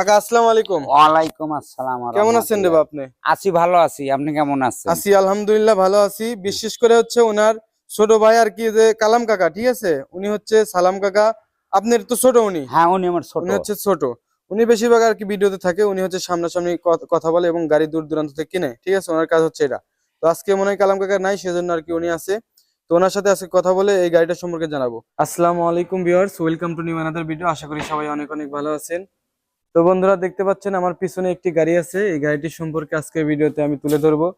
কাকা আসসালামু আলাইকুম। ওয়ালাইকুম আসসালাম কেমন আছেন রে আপনি আছি ভালো আছি আপনি কেমন আছেন? আছি আলহামদুলিল্লাহ ভালো আছি। বিশেষ করে হচ্ছে ওনার ছোট ভাই আর কি যে কালাম কাকা ঠিক আছে? উনি হচ্ছে সালাম কাকা। আপনার তো ছোট উনি? হ্যাঁ উনি আমার ছোট। উনি হচ্ছে ছোট। উনি বেশিরভাগ আর কি ভিডিওতে থাকে উনি হচ্ছে সামনাসামনি কথা বলে এবং গাড়ি দূর দূরান্ত থেকে কিনে ঠিক আছে? ওনার কাজ হচ্ছে এটা। তো আজকে মনে হয় কালাম কাকা নাই সেজন্য আর কি উনি আছে। তো ওনার সাথে আজকে কথা বলে এই গাড়িটা সম্পর্কে জানাব। আসসালামু আলাইকুম viewers welcome to new another video. আশা করি সবাই অনেক অনেক ভালো আছেন। তো বন্ধুরা দেখতে পাচ্ছেন আমার পিছনে একটি গাড়ি আছে। এই গাড়িটির সম্পর্কে আজকে ভিডিওতে আমি তুলে ধরবো।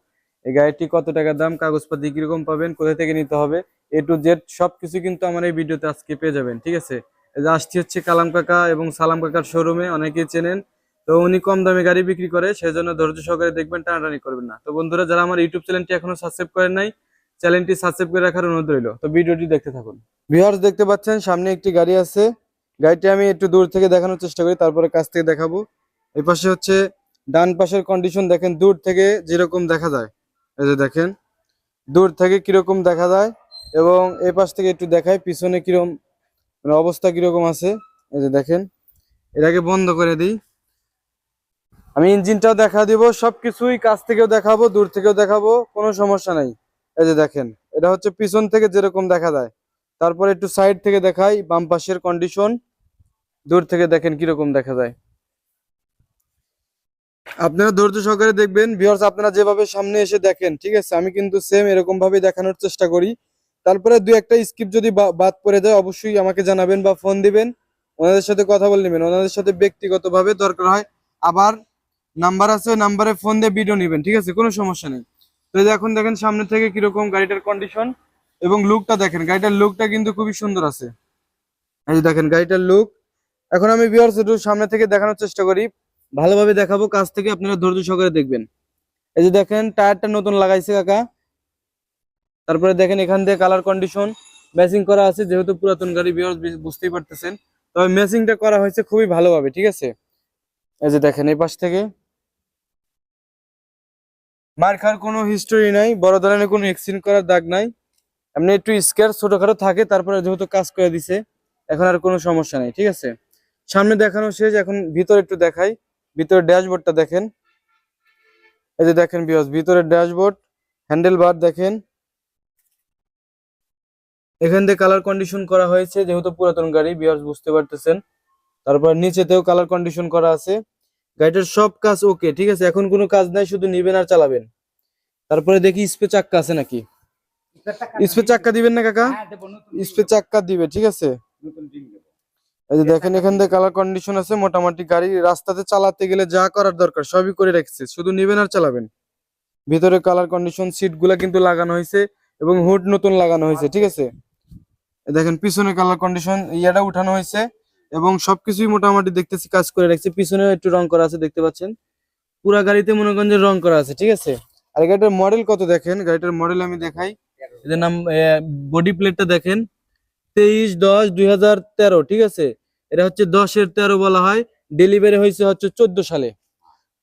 এই গাড়িটি কত টাকা দাম, কাগজপাতি কীরকম পাবেন, কোথা থেকে নিতে হবে এ টু জেড সবকিছু কিন্তু আমার এই ভিডিওতে আজকে পেয়ে যাবেন, ঠিক আছে? আসছি হচ্ছে কালাম কাকা এবং সালাম কাকার শোরুমে অনেকেই চেনেন। তো উনি কম দামে গাড়ি বিক্রি করে, সেজন্য ধৈর্য সহকারে দেখবেন, টানাটানি করবেন না। তো বন্ধুরা, যারা আমার ইউটিউব চ্যানেলটি এখনও সাবস্ক্রাইব করেন নাই, চ্যানেলটি সাবস্ক্রাইব করে রাখার অনুরোধ রইল। তো ভিডিওটি দেখতে থাকুন। ভিউয়ার্স, দেখতে পাচ্ছেন, সামনে একটি গাড়ি আছে। গাড়িটি আমি একটু দূর থেকে দেখানোর চেষ্টা করি, তারপরে কাছ থেকে দেখাবো। এই পাশে হচ্ছে ডান পাশের কন্ডিশন দেখেন, দূর থেকে যেরকম দেখা যায়। এই যে দেখেন, দূর থেকে কীরকম দেখা যায় এবং এই পাশ থেকে একটু দেখায় পিছনে কীরকম মানে অবস্থা কীরকম আছে। এই যে দেখেন, এটাকে বন্ধ করে দিই। আমি ইঞ্জিনটাও দেখা দিব, সবকিছুই কাছ থেকেও দেখাবো, দূর থেকেও দেখাবো, কোনো সমস্যা নাই। এই যে দেখেন, এটা হচ্ছে পিছন থেকে যেরকম দেখা যায়। তারপরে একটু সাইড থেকে দেখাই, বাম পাশের কন্ডিশন দূর থেকে দেখেন কীরকম দেখা যায়। আপনারা ধৈর্য সহকারে দেখবেন ভিউয়ার্স আপনারা যেভাবে সামনে এসে দেখেন, ঠিক আছে? আমি কিন্তু সেম এরকম ভাবে দেখানোর চেষ্টা করি। তারপরে দুই একটা স্কিপ যদি বাদ পড়ে যায়, অবশ্যই আমাকে জানাবেন বা ফোন দিবেন। ওনাদের সাথে কথা বলে নেবেন। ওনাদের সাথে ব্যক্তিগতভাবে দরকার হয়। আবার নাম্বার আছে নাম্বারে ফোন দিয়ে ভিডিও নেবেন, ঠিক আছে? কোনো সমস্যা নেই। তো এখন দেখেন সামনে থেকে কীরকম গাড়িটার কন্ডিশন এবং লুকটা দেখেন, গাড়িটার লুকটা কিন্তু খুবই সুন্দর আছে। এই যে দেখেন, গাড়িটার লুক এখন আমি ভিউয়ার্স একটু সামনে থেকে দেখানোর চেষ্টা করি। ভালোভাবে দেখাবো, কাছ থেকে আপনারা ধৈর্য সহকারে দেখবেন। এই যে দেখেন, টায়ারটা নতুন লাগাইছে কাকা। তারপরে দেখেন, এখান দিয়ে কালার কন্ডিশন ম্যাচিং করা আছে, যেহেতু পুরাতন গাড়ি ভিউয়ার্স বুঝতেই পারতেছেন। তবে ম্যাচিংটা করা হয়েছে খুবই ভালোভাবে, ঠিক আছে? এই যে দেখেন, এই পাশ থেকে। মার খাওয়ার কোনো হিস্টোরি নাই, বড় ধরনের কোনো এক্সিডেন্ট করার দাগ নাই। এমনি একটু স্কেয়ার ছোটখাটো থাকে, তারপরে যেহেতু কাজ করে দিছে, এখন আর কোনো সমস্যা নেই, ঠিক আছে? সামনে দেখানো শেষ, এখন ভিতরে একটু দেখাই। ভিতরে ড্যাশবোর্ডটা দেখেন। এই যে দেখেন বিয়স ভিতরের ড্যাশবোর্ড হ্যান্ডেল বার দেখেন। এখান থেকে কালার কন্ডিশন করা হয়েছে, যেহেতু পুরাতন গাড়ি বিয়ার্স বুঝতে পারতেছেন। তারপর নিচেতেও কালার কন্ডিশন করা আছে। গাড়িটার সব কাজ ওকে ঠিক আছে? এখন কোনো কাজ নাই, শুধু নিবেন আর চালাবেন। তারপরে দেখি স্পে চাক্কা আছে নাকি? স্পে চাক্কা দিবেন না কাকা? হ্যাঁ, স্পে চাক্কা দিবে ঠিক আছে। এই যে দেখেন এখান থেকে কালার কন্ডিশন আছে মোটামুটি গাড়ি রাস্তাতে চালাতে গেলে যা করার দরকার সবই করে রাখছে। শুধু নিবেন আর চালাবেন। ভিতরে কালার কন্ডিশন সিটগুলা কিন্তু লাগানো হয়েছে এবং হুড নতুন লাগানো হয়েছে ঠিক আছে? দেখেন পিছনে কালার কন্ডিশন ইয়াটা উঠানো হয়েছে এবং সবকিছুই মোটামুটি দেখতেছি কাজ করে রাখছে। পিছনেও একটু রং করা আছে দেখতে পাচ্ছেন? পুরা গাড়িতে মনে করেন যে রং করা আছে ঠিক আছে? আর গাড়িটার মডেল কত দেখেন? গাড়িটার মডেল আমি দেখাই। এদের নাম বডি প্লেটটা দেখেন। তেইশ দশ দুই ঠিক আছে? এটা হচ্ছে দশের তেরো বলা হয়। ডেলিভারি হয়েছে হচ্ছে চোদ্দ সালে।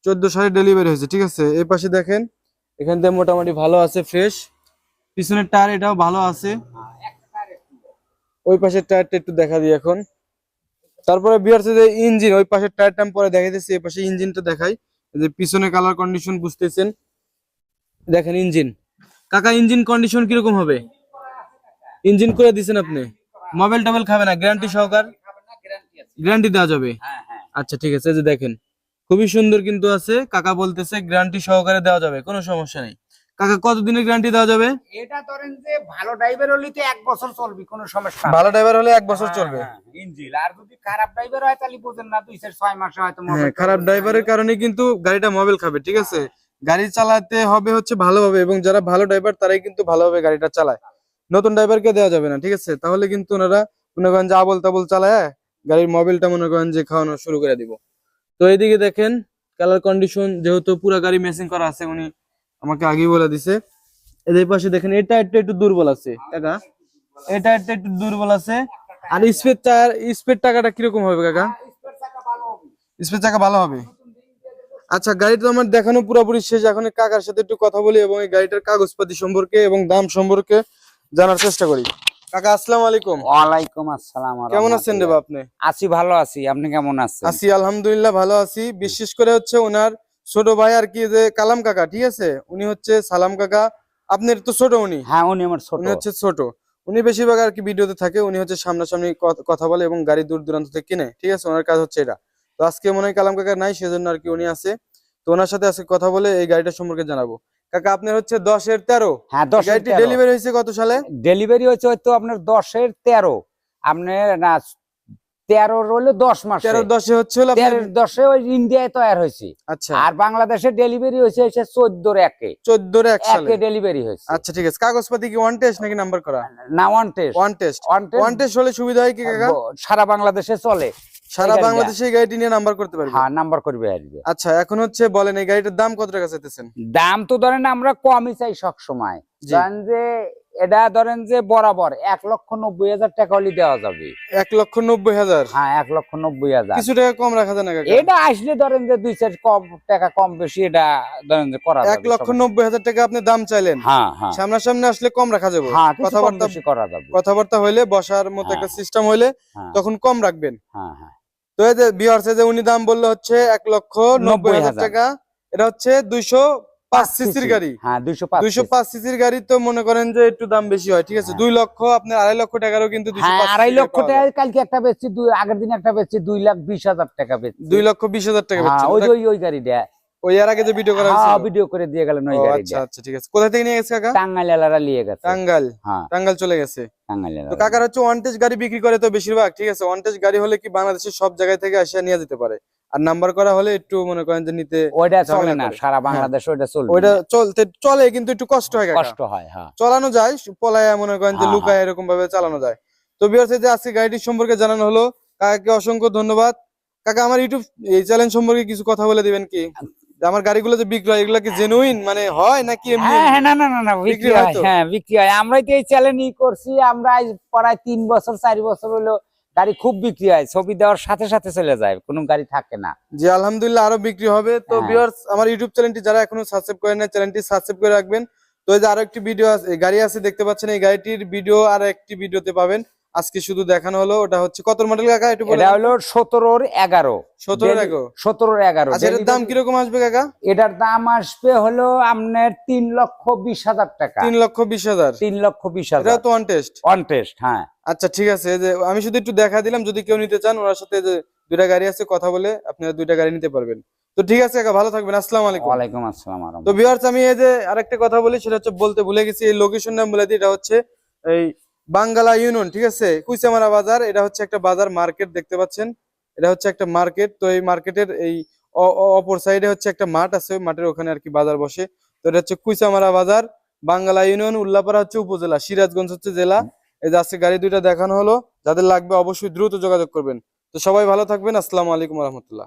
চোদ্দ সালে ডেলিভারি হয়েছে, ঠিক আছে? এই পাশে দেখেন, এখান থেকে মোটামুটি ভালো আছে ফ্রেশ পিছনের টায়ার এটাও ভালো আছে। ওই পাশের টায়ারটা একটু দেখা দিই এখন। তারপরে বিয়ার যে ইঞ্জিন ওই পাশের টায়ারটা আমি পরে দেখাইতেছি, এই পাশে ইঞ্জিনটা দেখাই। যে পিছনে কালার কন্ডিশন বুঝতেছেন? দেখেন ইঞ্জিন কাকা ইঞ্জিন কন্ডিশন কীরকম হবে? ইঞ্জিন করে দিছেন আপনি? মোবাইল টোবাইল খাবে না গ্যারান্টি সহকার। গ্যারান্টি দেওয়া যাবে? হ্যাঁ, হ্যাঁ। আচ্ছা ঠিক আছে যে দেখেন। খুবই সুন্দর কিন্তু আছে। কাকা বলতেছে গ্যারান্টি সহকারে দেওয়া যাবে কোনো সমস্যা নেই। কাকা কতদিনের গ্যারান্টি দেওয়া যাবে? এটা ধরেন যে ভালো ড্রাইভার হলে তো এক বছর চলবে কোনো সমস্যা। ভালো ড্রাইভার হলে এক বছর চলবে? হ্যাঁ, হ্যাঁ, ইঞ্জিন আর যদি খারাপ ড্রাইভার হয় তাহলে বুঝেন না দুই চার ছয় মাসে হয়তো হ্যাঁ খারাপ ড্রাইভারের কারণে কিন্তু গাড়িটা মোবাইল খাবে ঠিক আছে? গাড়ি চালাতে হবে হচ্ছে ভালোভাবে এবং যারা ভালো ড্রাইভার তারাই কিন্তু ভালোভাবে গাড়িটা চালায়। নতুন ড্রাইভারকে দেওয়া যাবে না ঠিক আছে? তাহলে কিন্তু ওনারা মনে করেন যে আবল তাবল চালায় গাড়ির মোবাইলটা মনে করেন যে খাওয়ানো শুরু করে দিব। তো এইদিকে দেখেন কালার কন্ডিশন যেহেতু পুরো গাড়ি মেসিং করা আছে উনি আমাকে আগেই বলে দিছে। এদের পাশে দেখেন এটা একটু একটু দুর্বল আছে। কাকা? এটা একটু একটু দুর্বল আছে। আর স্পেড টায়ার স্পেড টাকাটা কীরকম হবে কাকা। স্পেড চাকা ভালো হবে? আচ্ছা গাড়ি তো আমার দেখানো পুরোপুরি শেষ। এখন কাকার সাথে একটু কথা বলি এবং এই গাড়িটার কাগজপাতি সম্পর্কে এবং দাম সম্পর্কে জানার চেষ্টা করি। কাকা আসসালামু আলাইকুম। ওয়ালাইকুম আসসালাম কেমন আছেন রে আপনি আছি ভালো আছি। আপনি কেমন আছেন? আছি আলহামদুলিল্লাহ ভালো আছি। বিশেষ করে হচ্ছে ওনার ছোট ভাই আর কি যে কালাম কাকা ঠিক আছে? উনি হচ্ছে সালাম কাকা। আপনার তো ছোট উনি? হ্যাঁ উনি আমার ছোট। উনি হচ্ছে ছোট। উনি বেশিরভাগ আর কি ভিডিওতে থাকে উনি হচ্ছে সামনাসামনি কথা বলে এবং গাড়ি দূর দূরান্ত থেকে কিনে ঠিক আছে? ওনার কাজ হচ্ছে এটা। তো আজকে মনে হয় কালাম কাকা নাই সেজন্য আর কি উনি আছে। তো ওনার সাথে আজকে কথা বলে এই গাড়িটা সম্পর্কে জানাব। কাকা আপনার হচ্ছে দশের তেরো? হ্যাঁ দশ গাড়িটি ডেলিভারি হয়েছে কত সালে? ডেলিভারি হচ্ছে হয়তো আপনার দশের তেরো। আপনার না তেরো হলো দশ মাস। তেরো দশে হচ্ছে দশে ওই ইন্ডিয়ায় তৈরি হয়েছে। আচ্ছা। আর বাংলাদেশে ডেলিভারি হয়েছে হচ্ছে চোদ্দোর একে। চোদ্দোর এক ডেলিভারি হয়েছে। আচ্ছা ঠিক আছে। কাগজপাতি কি ওয়ান টেস্ট নাকি নাম্বার করা? না one test one test one test হলে সুবিধা হয় কি কাকা? সারা বাংলাদেশে চলে। সারা। বাংলাদেশে এই গাড়িটি নিয়ে নাম্বার করতে পারবে? হ্যাঁ নাম্বার করবে আসবে আচ্ছা এখন হচ্ছে বলেন এই গাড়িটার দাম কত টাকা চাইতেছেন? দাম তো ধরেন আমরা কমই চাই সব সময় জি। ধরেন যে এটা ধরেন যে বরাবর এক লক্ষ নব্বই হাজার টাকা হলে দেওয়া যাবে। এক লক্ষ নব্বই হাজার? হ্যাঁ এক লক্ষ নব্বই হাজার। কিছু টাকা কম রাখা যায় না এটা আসলে ধরেন যে দুই চার কম টাকা কম বেশি এটা ধরেন যে করা এক লক্ষ নব্বই হাজার টাকা আপনি দাম চাইলেন। হ্যাঁ হ্যাঁ। সামনাসামনি আসলে কম রাখা যাবে। হ্যাঁ কথাবার্তা করা যাবে। কথাবার্তা হইলে বসার মতো একটা হ্যাঁ। সিস্টেম হইলে হ্যাঁ। তখন কম রাখবেন। হ্যাঁ হ্যাঁ। তো এই যে বিহারসে যে উনি দাম বলল হচ্ছে এক লক্ষ নব্বই হাজার টাকা এটা হচ্ছে দুইশো পাঁচ সিসির গাড়ি। হ্যাঁ দুইশো পাঁচ সিসির গাড়ি তো মনে করেন যে একটু দাম বেশি হয় ঠিক আছে? হ্যাঁ। দুই লক্ষ আপনার আড়াই লক্ষ টাকারও কিন্তু হ্যাঁ আড়াই লক্ষ টাকা কালকে একটা বেচছি আগের দিন একটা বেচছি দুই লাখ বিশ হাজার টাকা বেচছি। দুই লক্ষ বিশ হাজার টাকা ওই ওই গাড়িটা। ওই এর আগে যে ভিডিও করা হ্যাঁ ভিডিও করে দিয়ে গেলেন ওই ও, গাড়িটা আচ্ছা আচ্ছা ঠিক আছে। কোথা থেকে নিয়ে গেছে কাকা? টাঙ্গাইল এলারা নিয়ে গেছে। টাঙ্গাইল। হ্যাঁ। টাঙ্গাইল চলে গেছে। টাঙ্গাইল তো কাকার হচ্ছে ওয়ান টেস্ট গাড়ি বিক্রি করে তো বেশিরভাগ ঠিক আছে? ওয়ান টেস্ট গাড়ি হলে কি বাংলাদেশের সব জায়গায় থেকে আসিয়া নিয়ে যেতে পারে? আর নাম্বার করা হলে একটু মনে করেন যে নিতে ওইটা চলে না সারা বাংলাদেশ ওইটা চলবে ওইটা চলতে চলে কিন্তু একটু কষ্ট হয় কাকা। কষ্ট হয় হ্যাঁ। চালানো যায় পলায় মনে করেন যে হ্যাঁ, লুকায় এরকম ভাবে চালানো যায়। তো বিয়ার্স যে আজকে গাড়িটির সম্পর্কে জানানো হলো কাকাকে অসংখ্য ধন্যবাদ। কাকা আমার ইউটিউব এই চ্যানেল সম্পর্কে কিছু কথা বলে দিবেন কি? আমার গাড়িগুলো যে বিক্রি হয় এগুলো কি জেনুইন মানে হয় নাকি এমনি হ্যাঁ হ্যাঁ, না না না না বিক্রি হয় হয়? হ্যাঁ বিক্রি হয়। আমরাই তো এই চ্যালেঞ্জই করছি আমরা প্রায় তিন বছর চারি বছর হলো গাড়ি খুব বিক্রি হয় ছবি দেওয়ার সাথে সাথে চলে যায় কোনো গাড়ি থাকে না। জি আলহামদুলিল্লাহ আরও বিক্রি হবে। তো হ্যাঁ। ভিউয়ার্স আমার ইউটিউব চ্যানেলটি যারা এখনও সাবস্ক্রাইব করেন না চ্যানেলটি সাবস্ক্রাইব করে রাখবেন। তো এই যে আরও একটি ভিডিও আছে গাড়ি আছে দেখতে পাচ্ছেন এই গাড়িটির ভিডিও আর একটি ভিডিওতে পাবেন। আজকে শুধু দেখানো হলো ওটা হচ্ছে কত মডেল কাকা? একটু বলে এটা হলো সতেরোর এগারো। সতেরো এগো সতেরোর এগারো। আচ্ছা এটার দাম কীরকম আসবে কাকা? এটার দাম আসবে হলো আপনার তিন লক্ষ বিশ হাজার টাকা। তিন লক্ষ বিশ হাজার। তিন লক্ষ বিশ এটা হাজার তো ওয়ান টেস্ট অন টেস্ট হ্যাঁ। আচ্ছা ঠিক আছে যে আমি শুধু একটু দেখা দিলাম যদি কেউ নিতে চান ওনার সাথে যে দুইটা গাড়ি আছে কথা বলে আপনারা দুইটা গাড়ি নিতে পারবেন। তো ঠিক আছে কাকা ভালো থাকবেন আসসালামু আলাইকুম। ওয়ালাইকুম আসসালাম তো। ভিউয়ার্স আমি এই যে আরেকটা কথা বলি সেটা হচ্ছে বলতে ভুলে গেছি এই লোকেশন নাম বলে দিই এটা হচ্ছে এই বাঙ্গালা ইউনিয়ন, ঠিক আছে? কুইসামারা বাজার, এটা হচ্ছে একটা বাজার মার্কেট, দেখতে পাচ্ছেন? এটা হচ্ছে একটা মার্কেট, তো এই মার্কেটের এই অপর সাইডে হচ্ছে একটা মাঠ আছে, ওই মাঠের ওখানে আর কি বাজার বসে। তো এটা হচ্ছে কুইসামারা বাজার বাঙ্গালা ইউনিয়ন, উল্লাপাড়া হচ্ছে উপজেলা, সিরাজগঞ্জ হচ্ছে জেলা। এই আজকে গাড়ি দুইটা দেখানো হলো, যাদের লাগবে অবশ্যই দ্রুত যোগাযোগ করবেন। তো সবাই ভালো থাকবেন, আসসালামু আলাইকুম রহমতুল্লাহ।